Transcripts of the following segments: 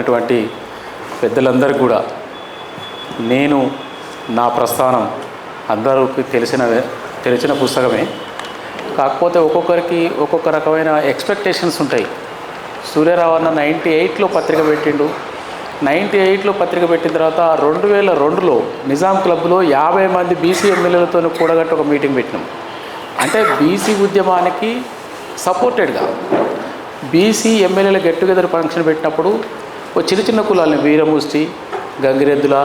పట్టినటువంటి పెద్దలందరూ కూడా నేను నా ప్రస్థానం అందరికీ తెలిసిన తెలిసిన పుస్తకమే. కాకపోతే ఒక్కొక్కరికి ఒక్కొక్క రకమైన ఎక్స్పెక్టేషన్స్ ఉంటాయి. సూర్యరావు అన్న నైంటీ ఎయిట్లో పత్రిక పెట్టిండు. నైంటీ ఎయిట్లో పత్రిక పెట్టిన తర్వాత రెండు వేల రెండులో నిజాం క్లబ్లో యాభై మంది బీసీ ఎమ్మెల్యేలతో కూడగట్టి ఒక మీటింగ్ పెట్టినాం. అంటే బీసీ ఉద్యమానికి సపోర్టెడ్గా బీసీ ఎమ్మెల్యేల గెట్ టుగెదర్ ఫంక్షన్ పెట్టినప్పుడు చిన్న చిన్న కులాలని వీరముష్టి గంగిరెద్దుల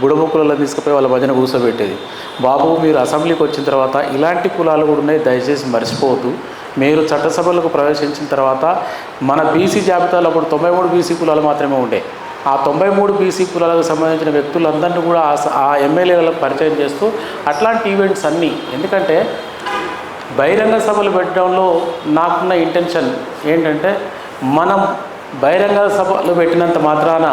బుడమ కులాలను తీసుకుపోయి వాళ్ళ భజన కూర్చోబెట్టేది. బాబు మీరు అసెంబ్లీకి వచ్చిన తర్వాత ఇలాంటి కులాలు కూడా ఉన్నాయి దయచేసి మర్చిపోవద్దు. మీరు చట్టసభలకు ప్రవేశించిన తర్వాత మన బీసీ జాబితాలో అప్పుడు తొంభై మూడు బీసీ కులాలు మాత్రమే ఉండే. ఆ తొంభై మూడు బీసీ కులాలకు సంబంధించిన వ్యక్తులందరినీ కూడా ఆ ఆ ఎమ్మెల్యేలకు పరిచయం చేస్తూ అట్లాంటి ఈవెంట్స్ అన్నీ. ఎందుకంటే బహిరంగ సభలు పెట్టడంలో నాకున్న ఇంటెన్షన్ ఏంటంటే మనం బహిరంగ సభలు పెట్టినంత మాత్రాన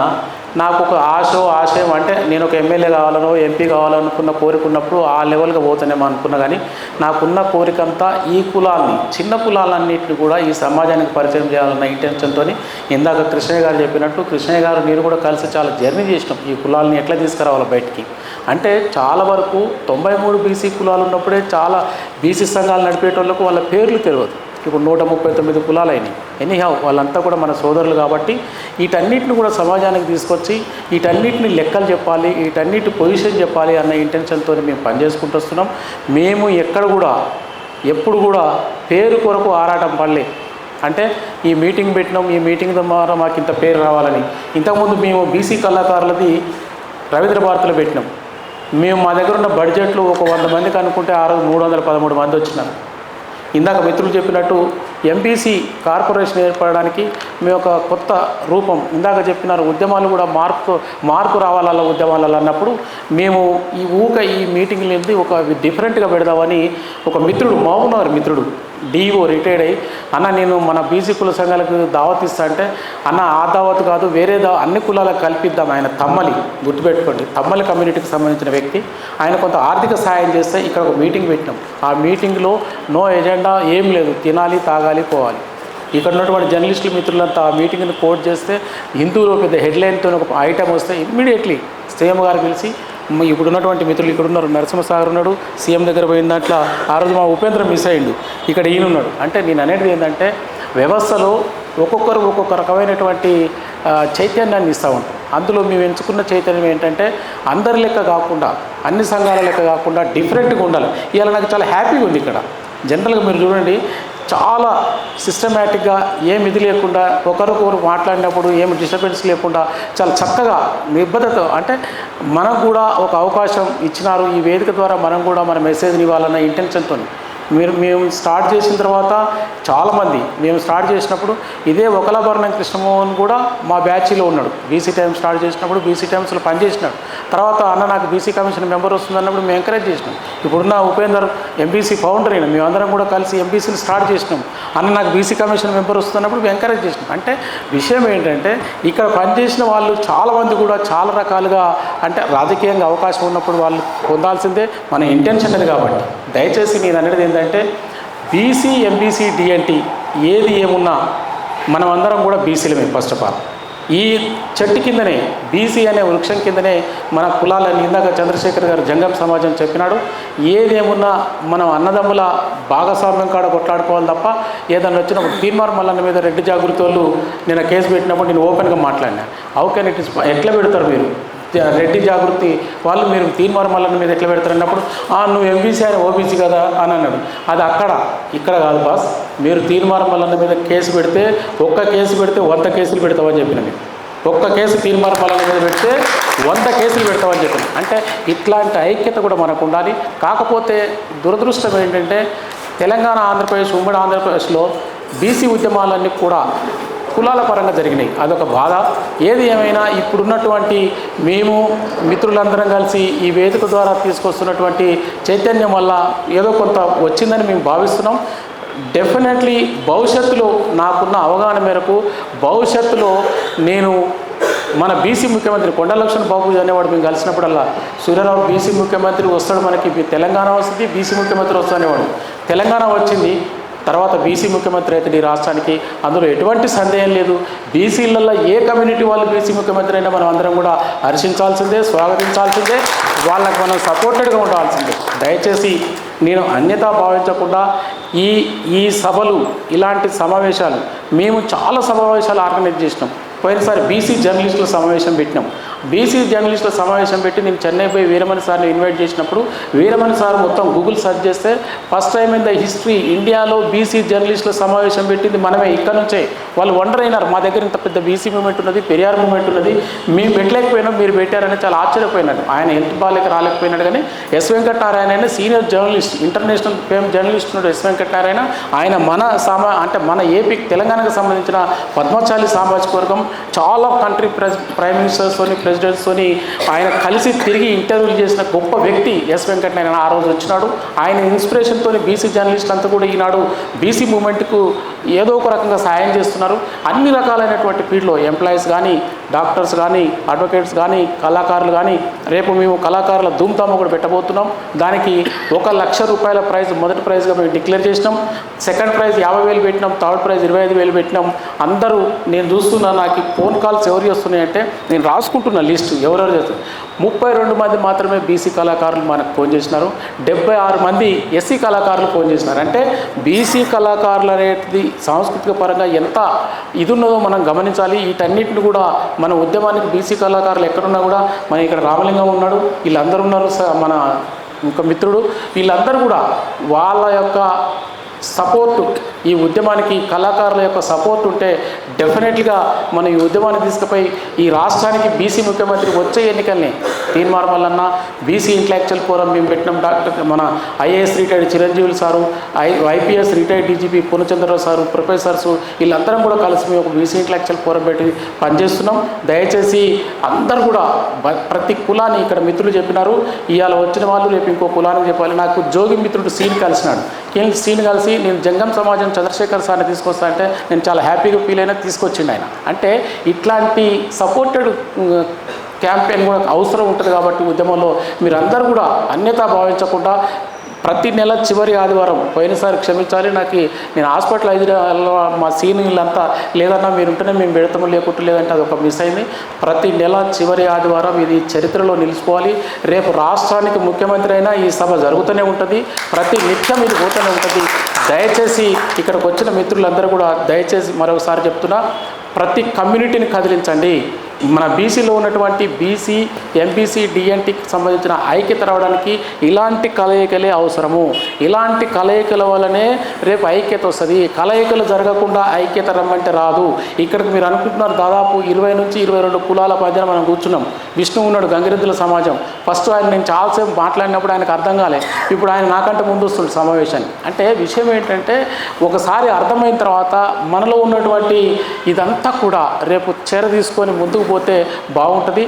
నాకు ఒక ఆశ ఆశయం అంటే నేను ఒక ఎమ్మెల్యే కావాలనో ఎంపీ కావాలనుకున్న కోరిక ఉన్నప్పుడు ఆ లెవెల్గా పోతానేమో అనుకున్నా కానీ నాకున్న కోరికంతా ఈ కులాల్ని చిన్న కులాలన్నింటినీ కూడా ఈ సమాజానికి పరిచయం చేయాలన్న ఇంటెన్షన్తో ఇందాక కృష్ణయ్య గారు చెప్పినట్టు కృష్ణయ్య గారు నేను కూడా కలిసి చాలా జర్నీ చేసినాం ఈ కులాలని ఎట్లా తీసుకురావాలి బయటికి. అంటే చాలా వరకు తొంభై మూడు బీసీ కులాలు ఉన్నప్పుడే చాలా బీసీ సంఘాలు నడిపేటోళ్ళకు వాళ్ళ పేర్లు తెలియదు ఇప్పుడు నూట ముప్పై తొమ్మిది కులాలు అయినాయి ఎనీహౌ వాళ్ళంతా కూడా మన సోదరులు కాబట్టి వీటన్నిటిని కూడా సమాజానికి తీసుకొచ్చి వీటన్నిటిని లెక్కలు చెప్పాలి వీటన్నిటి పొజిషన్ చెప్పాలి అన్న ఇంటెన్షన్తో మేము పనిచేసుకుంటూ వస్తున్నాం. మేము ఎక్కడ కూడా ఎప్పుడు కూడా పేరు కొరకు ఆరాటం పడలే. అంటే ఈ మీటింగ్ పెట్టినాం ఈ మీటింగ్ ద్వారా మాకు ఇంత పేరు రావాలని. ఇంతకుముందు మేము బీసీ కళాకారులది రవీంద్ర భారతిలో పెట్టినాం. మేము మా దగ్గర ఉన్న బడ్జెట్లు ఒక వంద మందికి అనుకుంటే ఆ రోజు మూడు వందల పదమూడు మంది వచ్చినారు. ఇందాక మిత్రులు చెప్పినట్టు ఎంపీసీ కార్పొరేషన్ ఏర్పడడానికి మేము ఒక కొత్త రూపం ఇందాక చెప్పినారు ఉద్యమాలు కూడా మార్పు మార్పు రావాలన్న ఉద్యమాలలో అన్నప్పుడు మేము ఈ ఊక ఈ మీటింగ్లు ఏంటి ఒక డిఫరెంట్గా పెడదామని ఒక మిత్రుడు మహబూబ్నగర్ మిత్రుడు డిఓ రిటైర్డ్ అయ్యి అన్న నేను మన బీసీ కుల సంఘాలకు దావత్ ఇస్తా అంటే అన్న ఆ దావత్ కాదు వేరే దా అన్ని కులాలకు కల్పిద్దాం. ఆయన తమ్మలి గుర్తుపెట్టుకోండి. తమ్మలి కమ్యూనిటీకి సంబంధించిన వ్యక్తి. ఆయన కొంత ఆర్థిక సహాయం చేస్తే ఇక్కడ ఒక మీటింగ్ పెట్టినాం. ఆ మీటింగ్లో నో ఎజెండా ఏం లేదు. తినాలి తాగాలి పోవాలి. ఇక్కడ ఉన్నటువంటి జర్నలిస్టుల మిత్రులంతా ఆ మీటింగ్ని కోట్ చేస్తే హిందూలో పెద్ద హెడ్లైన్తో ఒక ఐటమ్ వస్తే ఇమ్మీడియట్లీ సీఎం గారు పిలిచి ఇప్పుడున్నటువంటి ఇప్పుడు ఉన్నటువంటి మిత్రులు ఇక్కడ ఉన్నారు నరసింహసాగర్ ఉన్నాడు. సీఎం దగ్గర పోయిన దాంట్లో ఆ రోజు మా ఉపేంద్ర మిస్ అయ్యిండు ఇక్కడ ఈయన ఉన్నాడు. అంటే నేను అనేది ఏంటంటే వ్యవస్థలో ఒక్కొక్కరు ఒక్కొక్క రకమైనటువంటి చైతన్యాన్ని ఇస్తూ ఉంటాం అందులో మేము ఎంచుకున్న చైతన్యం ఏంటంటే అందరి లెక్క కాకుండా అన్ని సంఘాల లెక్క కాకుండా డిఫరెంట్గా ఉండాలి. ఇవాళ నాకు చాలా హ్యాపీగా ఉంది ఇక్కడ. జనరల్గా మీరు చూడండి చాలా సిస్టమేటిక్గా ఏం ఇది లేకుండా ఒకరికొకరు మాట్లాడినప్పుడు ఏమి డిస్టర్బెన్స్ లేకుండా చాలా చక్కగా నిబద్ధత అంటే మనకు కూడా ఒక అవకాశం ఇచ్చినారు. ఈ వేదిక ద్వారా మనం కూడా మన మెసేజ్ని ఇవ్వాలన్న ఇంటెన్షన్తో మీరు మేము స్టార్ట్ చేసిన తర్వాత చాలామంది మేము స్టార్ట్ చేసినప్పుడు ఇదే ఒకలాభరణం కృష్ణమోహన్ కూడా మా బ్యాచ్లో ఉన్నాడు. బీసీ టైమ్స్ స్టార్ట్ చేసినప్పుడు బీసీ టైమ్స్లో పనిచేసినాడు. తర్వాత అన్న నాకు బీసీ కమిషన్ మెంబర్ వస్తుందన్నప్పుడు మేము ఎంకరేజ్ చేసినాం. ఇప్పుడున్న ఉపేందర్ ఎంబీసీ ఫౌండర్ అయినా మేమందరం కూడా కలిసి ఎంబీసీని స్టార్ట్ చేసినాం. అన్న నాకు బీసీ కమిషన్ మెంబర్ వస్తున్నప్పుడు మేము ఎంకరేజ్ చేసినాం. అంటే విషయం ఏంటంటే ఇక్కడ పనిచేసిన వాళ్ళు చాలామంది కూడా చాలా రకాలుగా అంటే రాజకీయంగా అవకాశం ఉన్నప్పుడు వాళ్ళు పొందాల్సిందే మన ఇంటెన్షన్ అది కాబట్టి. దయచేసి నేను అనేది ఏంటంటే బీసీ ఎంబీసీ డిఎన్టీ ఏది ఏమున్నా మనం అందరం కూడా బీసీలమే ఫస్ట్ ఆఫ్ ఆల్ ఈ చెట్టు కిందనే బీసీ అనే వృక్షం కిందనే మన కులాలని ఇందాక చంద్రశేఖర్ గారు జంగం సమాజం చెప్పినాడు ఏదేమున్నా మనం అన్నదమ్ముల భాగస్వామ్యం కాడ కొట్లాడుకోవాలి తప్ప ఏదన్నా వచ్చినప్పుడు తీర్మార్ మల్లన్న మీద రెడ్డి జాగృతి వాళ్ళు నేను కేసు పెట్టినప్పుడు నేను ఓపెన్గా మాట్లాడినా. హౌ కెన్ ఇట్ ఇస్ ఎట్లా పెడతారు మీరు? రెడ్డి జాగృతి వాళ్ళు మీరు తీర్మార్ మీద ఎట్లా పెడతారన్నప్పుడు "ఆ, నువ్వు ఎంబీసీ ఆయన ఓబీసీ కదా అని అన్నాడు. అది అక్కడ ఇక్కడ కాదు బాస్. మీరు తీర్మార్ మల్లన్న మీద కేసు పెడితే ఒక్క కేసు పెడితే వంద కేసులు పెడతామని చెప్పిన మీకు ఒక్క కేసు తీర్మార్మల్లన్న మీద పెడితే వంద కేసులు పెడతామని చెప్పిన. అంటే ఇట్లాంటి ఐక్యత కూడా మనకు ఉండాలి. కాకపోతే దురదృష్టం ఏంటంటే తెలంగాణ ఆంధ్రప్రదేశ్ ఉమ్మడి ఆంధ్రప్రదేశ్లో బీసీ ఉద్యమాలన్నీ కూడా కులాల పరంగా జరిగినాయి. అదొక బాధ. ఏది ఏమైనా ఇప్పుడున్నటువంటి మేము మిత్రులందరం కలిసి ఈ వేదిక ద్వారా తీసుకొస్తున్నటువంటి చైతన్యం వల్ల ఏదో కొంత వచ్చిందని మేము భావిస్తున్నాం. డెఫినెట్లీ భవిష్యత్తులో నాకున్న అవగాహన మేరకు భవిష్యత్తులో నేను మన బీసీ ముఖ్యమంత్రి కొండలక్ష్మణ్ బాబు అనేవాడు మేము కలిసినప్పుడల్లా సూర్యరావు బీసీ ముఖ్యమంత్రి వస్తాడు మనకి తెలంగాణ వస్తుంది బీసీ ముఖ్యమంత్రి వస్తాడు అనేవాడు. తెలంగాణ వచ్చింది తర్వాత బీసీ ముఖ్యమంత్రి అయితే ఈ రాష్ట్రానికి అందులో ఎటువంటి సందేహం లేదు. బీసీలలో ఏ కమ్యూనిటీ వాళ్ళు బీసీ ముఖ్యమంత్రి అయినా మనం అందరం కూడా హర్షించాల్సిందే స్వాగతించాల్సిందే వాళ్ళకి మనం సపోర్టెడ్గా ఉండాల్సిందే. దయచేసి నేను అన్యతా భావించకుండా ఈ ఈ సభలు ఇలాంటి సమావేశాలు మేము చాలా సమావేశాలు ఆర్గనైజ్ చేసినాం. పోయినసారి బీసీ జర్నలిస్టుల సమావేశం పెట్టినాం. బీసీ జర్నలిస్టుల సమావేశం పెట్టి నేను చెన్నై పోయి వీరమణి సార్ని ఇన్వైట్ చేసినప్పుడు వీరమణి సార్ మొత్తం గూగుల్ సెర్చ్ చేస్తే first time in the history ఇండియాలో బీసీ జర్నలిస్టుల సమావేశం పెట్టింది మనమే ఇక్కడ నుంచే. వాళ్ళు వండర్ అయినారు. మా దగ్గర ఇంత పెద్ద బీసీ మూమెంట్ ఉన్నది పెరియార్ మూమెంట్ ఉన్నది. మేము పెట్టలేకపోయినా మీరు పెట్టారని చాలా ఆశ్చర్యపోయినాడు ఆయన హెల్త్ బాగాలేక రాలేకపోయినాడు కానీ ఎస్ వెంకటనారాయణ ఆయన senior journalist international fame journalist ఉన్నాడు ఎస్ వెంకటనారాయణ. ఆయన మన సామా అంటే మన ఏపీ తెలంగాణకు సంబంధించిన పద్మశాలి సామాజిక వర్గం చాలా కంట్రీ ప్రెస్ ప్రైమ్ మినిస్టర్స్తోని ప్రెసిడెంట్స్తోని ఆయన కలిసి తిరిగి ఇంటర్వ్యూలు చేసిన గొప్ప వ్యక్తి ఎస్ వెంకటనారాయణ ఆ రోజు వచ్చినాడు. ఆయన ఇన్స్పిరేషన్తో బీసీ జర్నలిస్ట్ అంతా కూడా ఈనాడు బీసీ మూమెంట్కు ఏదో ఒక రకంగా సాయం చేస్తున్నారు. అన్ని రకాలైనటువంటి ఫీల్డ్లో ఎంప్లాయీస్ కానీ డాక్టర్స్ కానీ అడ్వకేట్స్ కానీ కళాకారులు కానీ రేపు మేము కళాకారుల ధూమ్ధామ కూడా పెట్టబోతున్నాం. దానికి ఒక లక్ష రూపాయల ప్రైజ్ మొదటి ప్రైజ్గా మేము డిక్లేర్ చేసినాం. సెకండ్ ప్రైజ్ యాభై వేలు పెట్టినాం. థర్డ్ ప్రైజ్ ఇరవై ఐదు వేలు పెట్టినాం. అందరూ నేను చూస్తున్నా నాకు ఫోన్ కాల్స్ ఎవరు చేస్తున్నాయంటే నేను రాసుకుంటున్నా లిస్టు ఎవరెవరు చేస్తున్నారు ముప్పై రెండు మంది మాత్రమే బీసీ కళాకారులు మనకు ఫోన్ చేసినారు. డెబ్బై ఆరు మంది ఎస్సీ కళాకారులు ఫోన్ చేసినారు. అంటే బీసీ కళాకారులు అనేది సాంస్కృతిక పరంగా ఎంత ఇది ఉన్నదో మనం గమనించాలి. వీటన్నిటిని కూడా మన ఉద్యమానికి బీసీ కళాకారులు ఎక్కడున్నా కూడా మన ఇక్కడ రామలింగం ఉన్నాడు వీళ్ళందరూ ఉన్నారు స- మన ఒక మిత్రుడు. వీళ్ళందరూ కూడా వాళ్ళ యొక్క సపోర్టు ఈ ఉద్యమానికి కళాకారుల యొక్క సపోర్ట్ ఉంటే డెఫినెట్గా మనం ఈ ఉద్యమాన్ని తీసుకుపోయి ఈ రాష్ట్రానికి బీసీ ముఖ్యమంత్రి వచ్చే ఎన్నికల్ని టీ నార్మల్ అన్న బీసీ ఇంటలెక్చువల్ ఫోరం మేము పెట్టినాం. డాక్టర్ మన IAS retired Chiranjeevulu sir I IPS retired DGP Purnachandra Rao sir professors వీళ్ళందరం కూడా కలిసి మేము ఒక బీసీ ఇంటలెక్చువల్ ఫోరం పెట్టి పనిచేస్తున్నాం. దయచేసి అందరు కూడా ప్రతి కులాన్ని ఇక్కడ మిత్రులు చెప్పినారు. ఇవాళ వచ్చిన వాళ్ళు రేపు ఇంకో కులానికి చెప్పాలి. నాకు జోగి మిత్రుడు సీన్ కలిసినాడు. కేంద్ర సీన్ కలిసి నేను జంగం సమాజం చంద్రశేఖర్ సార్ని తీసుకొస్తా అంటే నేను చాలా హ్యాపీగా ఫీల్ అయినా తీసుకొచ్చిండు ఆయన. అంటే ఇట్లాంటి సపోర్టెడ్ క్యాంపెయిన్ కూడా అవసరం ఉంటుంది కాబట్టి ఉద్యమంలో మీరందరూ కూడా అన్యత భావించకుండా ప్రతి నెల చివరి ఆదివారం పోయినసారి క్షమించాలి. నాకు నేను హాస్పిటల్ హైదరాబాద్లో మా సీనియర్లంతా లేదన్నా మీరు ఉంటేనే మేము పెడతాము లేకుంటే లేదంటే అది ఒక మిస్ అయింది. ప్రతి నెల చివరి ఆదివారం ఇది చరిత్రలో నిలిచిపోవాలి. రేపు రాష్ట్రానికి ముఖ్యమంత్రి అయినా ఈ సభ జరుగుతూనే ఉంటుంది. ప్రతి నిత్యం ఇది పోతూనే ఉంటుంది. దయచేసి ఇక్కడికి వచ్చిన మిత్రులందరూ కూడా దయచేసి మరొకసారి చెప్తున్నా ప్రతి కమ్యూనిటీని కదిలించండి. మన బీసీలో ఉన్నటువంటి బీసీ ఎంబీసీ డిఎన్టీకి సంబంధించిన ఐక్యత రావడానికి ఇలాంటి కలయికలే అవసరము. ఇలాంటి కలయికల వల్లనే రేపు ఐక్యత వస్తుంది. కలయికలు జరగకుండా ఐక్యత రమ్మంటే రాదు. ఇక్కడికి మీరు అనుకుంటున్నారు దాదాపు ఇరవై నుంచి ఇరవై రెండు కులాల మధ్యన మనం కూర్చున్నాం. విష్ణు ఉన్నాడు గంగిరెద్దుల సమాజం. ఫస్ట్ ఆయన నేను చాలాసేపు మాట్లాడినప్పుడు ఆయనకు అర్థం కాలే. ఇప్పుడు ఆయన నాకంటే ముందు వస్తుంది సమావేశానికి. అంటే విషయం ఏంటంటే ఒకసారి అర్థమైన తర్వాత మనలో ఉన్నటువంటి ఇదంతా కూడా రేపు చేర తీసుకొని ముందుకు పోతే బాగుంటుంది